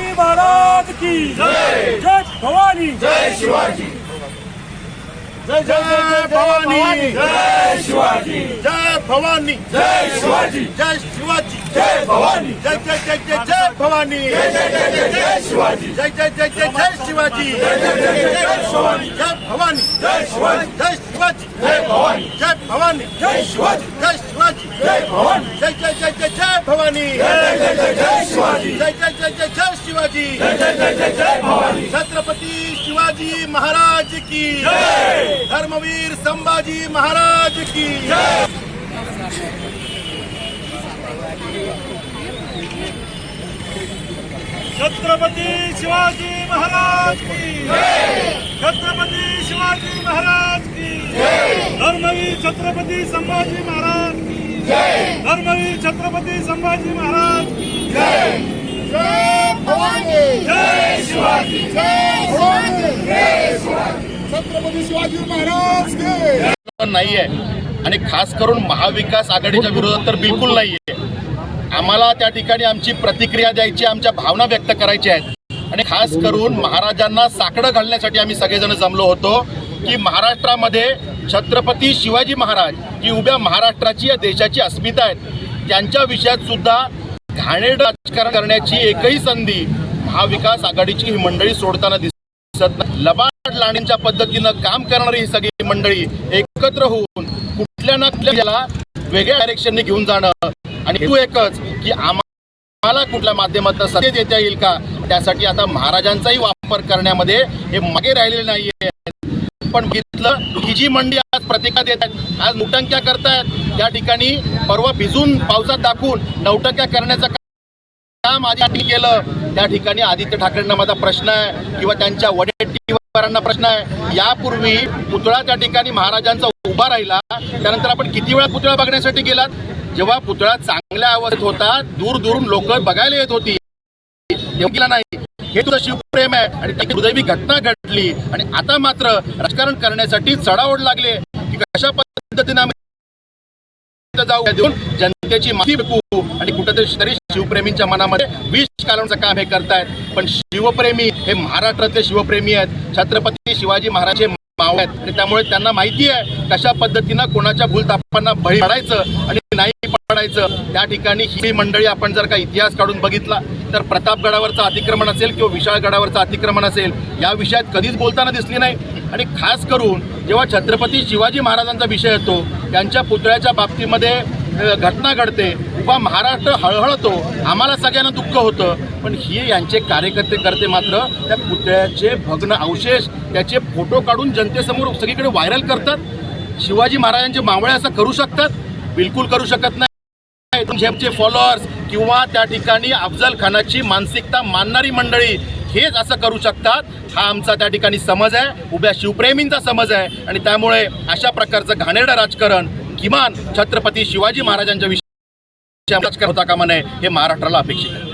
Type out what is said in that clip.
शिवाजी महाराज की जय जय भवानी जय शिवाजी जय जय जय भवानी जय शिवाजी जय भवानी जय शिवाजी जय शिवाजी जय भवानी जय जय जय जय जय भवानी जय जय जय जय जय शिवाजी जय जय जय जय जय शिवाजी जय जय जय जय जय शिवाजी जय भवानी जय शिवाजी जय शिवाजी जय भवानी जय भवानी जय शिवाजी जय शिवाजी जय भवानी जय जय जय जय जय भवानी जय जय जय जय शिवाजी। जय जय जय जय जय शिवाजी। जय जय जय जय जय भवानी छत्रपती शिवाजी महाराज की। जय। धर्मवीर संभाजी महाराज की। छत्रपती शिवाजी महाराज की। छत्रपती शिवाजी महाराज की। धर्मवीर छत्रपती संभाजी महाराज धर्मवीर छत्रपती संभाजी महाराज। की जय भवानी। जय शिवाजी। छत्रपती शिवाजी महाराज के। पण नाहीये. आणि खास करून महाविकास आघाडीच्या विरोधात तर बिलकुल नाहीये. आम्हाला त्या ठिकाणी आमची प्रतिक्रिया द्यायची आमच्या भावना व्यक्त करायच्या आहेत. आणि खास करून महाराजांना साकडं घालण्यासाठी आम्ही सगळेजण जमलो होतो की महाराष्ट्रामध्ये छत्रपती शिवाजी महाराज ही उभ्या महाराष्ट्राची या देशाची अस्मिता आहेत. त्यांच्या विषयात सुद्धा घाणेरडं राजकारण करण्याची एकही संधी महाविकास आघाडीची ही मंडळी सोडताना दिसत नाही. लबाड लाणींच्या पद्धतीनं काम करणारी ही सगळी मंडळी एकत्र होऊन कुठल्या ना कुठल्या याला वेगळ्या डायरेक्शनने घेऊन जाणं आणि तू एकच की आम्हाला कुठल्या माध्यमातून सत्तेत देता येईल का? त्यासाठी आता महाराजांचाही वापर करण्यामध्ये हे मागे राहिलेले नाहीये. पण घेतलं. ही जी मंडी आज प्रतिका देत आहेत. आज नौटंक्या करतायत. त्या ठिकाणी परवा भिजून पावसात दाखवून नौटंक्या करण्याचं काम आधी केलं. त्या ठिकाणी आदित्य ठाकरेंना माझा प्रश्न आहे किंवा त्यांच्या वडेट्टीवारांना प्रश्न आहे. यापूर्वी पुतळा त्या ठिकाणी महाराजांचा उभा राहिला. त्यानंतर आपण किती वेळा पुतळा बघण्यासाठी गेलात? जेव्हा पुतळा चांगल्या अवस्थेत होता दूर दूरून लोक बघायला येत होती. नाही. हे तुझं शिवप्रेम आहे. आणि त्याची दुर्दैवी घटना घडली. आणि आता मात्र राजकारण करण्यासाठी चढाओढ लागले की कशा पद्धतीने आम्ही जाऊ? देऊन जनतेची माहिती विकू आणि कुठेतरी तरी शिवप्रेमींच्या मनामध्ये विष घालवण्याचं काम हे करतायत. पण शिवप्रेमी हे महाराष्ट्रातले शिवप्रेमी आहेत. छत्रपती शिवाजी महाराजचे माव आहेत. आणि त्यामुळे त्यांना माहिती आहे कशा पद्धतीनं कोणाच्या भूलतापांना बळी पडायचं आणि नाही पडायचं. त्या ठिकाणी ही मंडळी आपण जर का इतिहास काढून बघितला तर प्रतापगडावरचं अतिक्रमण असेल किंवा विशाळगडावरचं अतिक्रमण असेल या विषयात कधीच बोलताना दिसली नाही. आणि खास करून जेव्हा छत्रपती शिवाजी महाराजांचा विषय येतो त्यांच्या पुतळ्याच्या बाबतीमध्ये घटना घडते. किंवा महाराष्ट्र हळहळतो आम्हाला सगळ्यांना दुःख होतं. पण हे यांचे कार्यकर्ते करते मात्र त्या पुतळ्याचे भग्न अवशेष त्याचे फोटो काढून जनतेसमोर सगळीकडे व्हायरल करतात. शिवाजी महाराजांचे मावळे असं करू शकतात बिलकुल करू शकत नाही. तुमचे फॉलोअर्स किंवा त्या ठिकाणी अफजल खानाची मानसिकता मानणारी मंडळी हेच असं करू शकतात. हा आमचा त्या ठिकाणी समज आहे. उभ्या शिवप्रेमींचा समज आहे. आणि त्यामुळे अशा प्रकारचं घाणेरडं राजकारण किमान छत्रपती शिवाजी महाराजांच्या विषयी राजकारण होता कामा नये हे महाराष्ट्राला अपेक्षित आहे.